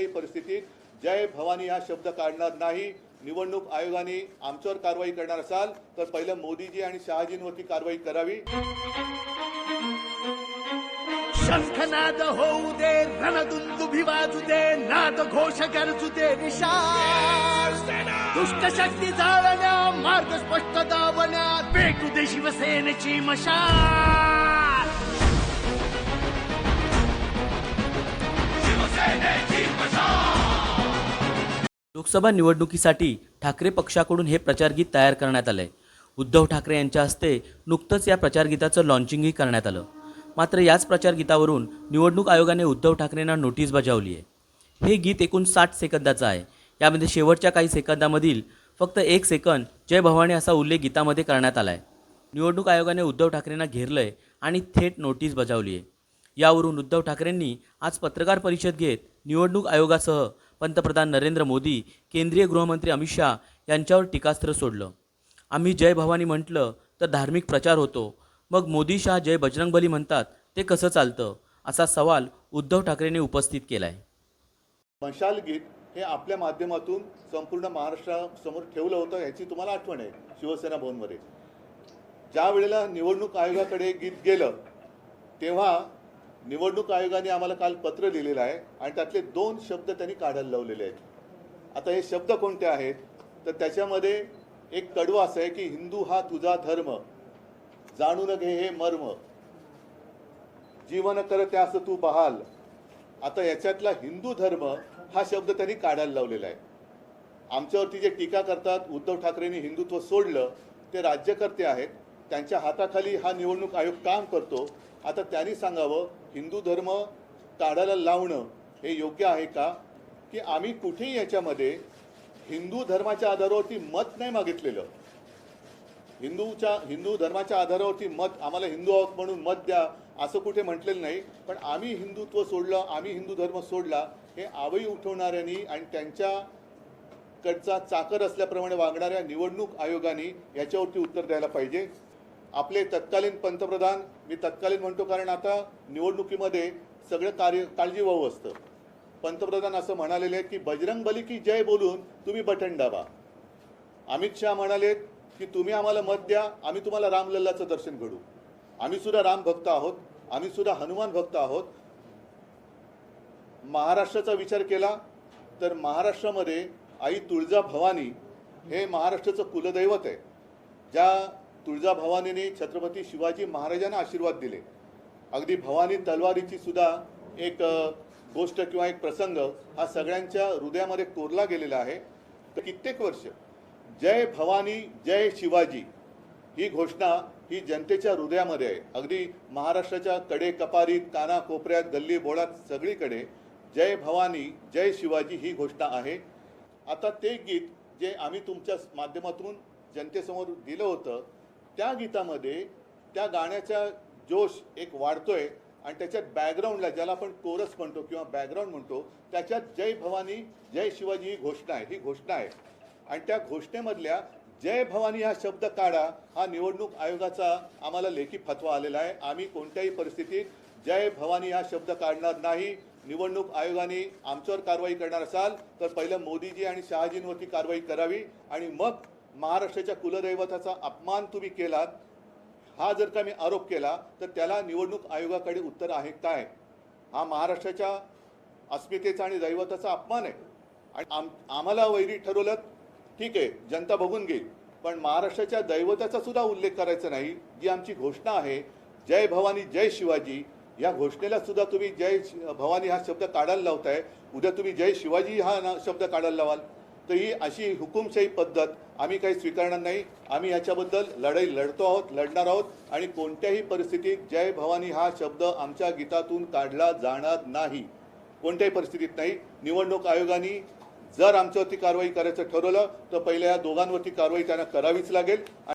कोणत्याही परिस्थितीत जय भवानी हा शब्द काढणार नाही. निवडणूक आयोगाने आमच्यावर कारवाई करणार असाल तर पहिलं मोदीजी आणि शहाजींवरती कारवाई करावी. शंखनाद होऊ दे रणदुंदुभी वाजू दे नाद घोष गरजू दे निशा दुष्ट शक्ती जाळण्या मार्ग स्पष्ट दावण्या पेटू दे शिवसेनेची मशाल. लोकसभा निवडणुकीसाठी ठाकरे पक्षाकडून हे प्रचारगीत तयार करण्यात आलंय. उद्धव ठाकरे यांच्या हस्ते नुकतंच या प्रचारगीताचं लॉन्चिंगही करण्यात आलं. मात्र याच प्रचारगीतावरून निवडणूक आयोगाने उद्धव ठाकरेंना नोटीस बजावली आहे हे गीत एकूण साठ सेकंदाचं आहे. यामध्ये शेवटच्या काही सेकंदामधील फक्त एक सेकंद जय भवानी असा उल्लेख गीतामध्ये करण्यात आला आहे निवडणूक आयोगाने उद्धव ठाकरेंना घेरलंय आणि थेट नोटीस बजावली आहे यावरून उद्धव ठाकरेंनी आज पत्रकार परिषद घेत निवडणूक आयोगासह पंतप्रधान नरेंद्र मोदी केंद्रीय गृहमंत्री अमित शहा यांच्यावर टीकास्त्र सोडलं. आम्ही जय भवानी म्हटलं तर धार्मिक प्रचार होतो. मग मोदी शहा जय बजरंगबली म्हणतात ते कसं चालतं? असा सवाल उद्धव ठाकरेंनी उपस्थित केला आहे मशाल गीत हे आपल्या माध्यमातून संपूर्ण महाराष्ट्रासमोर ठेवलं होतं ह्याची तुम्हाला आठवण आहे शिवसेना भवनमध्ये. ज्या वेळेला निवडणूक आयोगाकडे गीत गेलं तेव्हा निवडणूक आयोगाने आम्हाला काल पत्र लिहिलेलं आहे आणि त्यातले दोन शब्द त्यांनी काढायला लावलेले आहेत. आता हे शब्द कोणते आहेत? तर त्याच्यामध्ये एक कडवा असं आहे की हिंदू हा तुझा धर्म जाणून घे हे मर्म जीवन कर त्यास तू बहाल. आता याच्यातला हिंदू धर्म हा शब्द त्यांनी काढायला लावलेला आहे. आमच्यावरती जे टीका करतात उद्धव ठाकरेंनी हिंदुत्व सोडलं ते राज्यकर्ते आहेत. त्यांच्या हाताखाली हा निवडणूक आयोग काम करतो. आता त्यांनी सांगावं हिंदू धर्म काढायला लावणं हे योग्य आहे का? की आम्ही कुठेही याच्यामध्ये हिंदू धर्माच्या आधारावरती मत नाही मागितलेलं. हिंदूच्या हिंदू धर्माच्या आधारावरती मत आम्हाला हिंदू आहोत म्हणून मत द्या असं कुठे म्हटलेलं नाही. पण आम्ही हिंदुत्व सोडलं आम्ही हिंदू धर्म सोडला हे आवई उठवणाऱ्यांनी आणि त्यांच्याकडचा चाकर असल्याप्रमाणे वागणाऱ्या निवडणूक आयोगाने याच्यावरती उत्तर द्यायला पाहिजे. आपले तत्कालीन पंतप्रधान मी तत्कालीन म्हणतो कारण आता निवडणुकीमध्ये सगळं कार्य काळजीवाहू असतं. पंतप्रधान असं म्हणालेले आहेत की बजरंग बली की जय बोलून तुम्ही बटन दाबा. अमित शहा म्हणालेत की तुम्ही आम्हाला मत द्या आम्ही तुम्हाला रामलल्लाचं दर्शन घडू आम्ही सुद्धा राम भक्त आहोत आम्ही सुद्धा हनुमान भक्त आहोत. महाराष्ट्राचा विचार केला तर महाराष्ट्रामध्ये आई तुळजा भवानी हे महाराष्ट्राचं कुलदैवत आहे. ज्या तुळजाभवानीने छत्रपती शिवाजी महाराजांना आशीर्वाद दिले. अगदी भवानी तलवारीची सुद्धा एक गोष्ट किंवा एक प्रसंग हा सगळ्यांच्या हृदयामध्ये कोरला गेलेला आहे. तर कित्येक वर्ष जय भवानी जय शिवाजी ही घोषणा ही जनतेच्या हृदयामध्ये आहे. अगदी महाराष्ट्राच्या कडे कपारीत काना कोपऱ्यात गल्ली बोळात सगळीकडे जय भवानी जय शिवाजी ही घोषणा आहे. आता ते गीत जे आम्ही तुमच्या माध्यमातून जनतेसमोर दिलं होतं त्या गीतामध्ये त्या गाण्याचा जोश एक वाढतोय आणि त्याच्यात बॅकग्राऊंडला ज्याला आपण कोरस म्हणतो किंवा बॅकग्राऊंड म्हणतो त्याच्यात जय भवानी जय शिवाजी ही घोषणा आहे ही घोषणा आहे. आणि त्या घोषणेमधल्या जय भवानी हा शब्द काढा हा निवडणूक आयोगाचा आम्हाला लेखी फतवा आलेला आहे. आम्ही कोणत्याही परिस्थितीत जय भवानी हा शब्द काढणार नाही. निवडणूक आयोगाने आमच्यावर कारवाई करणार असाल तर पहिलं मोदीजी आणि शहाजींवरती कारवाई करावी आणि मग महाराष्ट्राच्या कुलदैवताचा अपमान तुम्ही केलात हा जर का मी आरोप केला तर त्याला निवडणूक आयोगाकडे उत्तर आहे काय? हा महाराष्ट्राच्या अस्मितेचा आणि दैवताचा अपमान आहे. आणि आम आम्हाला वैरी ठरवलं ठीक आहे जनता बघून घेईल. पण महाराष्ट्राच्या दैवताचा सुद्धा उल्लेख करायचा नाही जी आमची घोषणा आहे जय भवानी जय शिवाजी या घोषणेला सुद्धा तुम्ही जय शि- भवानी हा शब्द काढायला लावताय उद्या तुम्ही जय शिवाजी हा ना- शब्द काढायला लावाल. तर ही अशी हुकुमशाही पद्धत आम्ही काही स्वीकारणार नाही. आम्ही याच्याबद्दल लढाई लढतो आहोत लढणार आहोत आणि कोणत्याही परिस्थितीत जय भवानी हा शब्द आमच्या गीतातून काढला जाणार नाही. कोणत्याही परिस्थितीत नाही. निवडणूक आयोगाने जर आमच्यावरती कारवाई करायचं ठरवलं तर पहिल्या या दोघांवरती कारवाई त्यांना करावीच लागेल.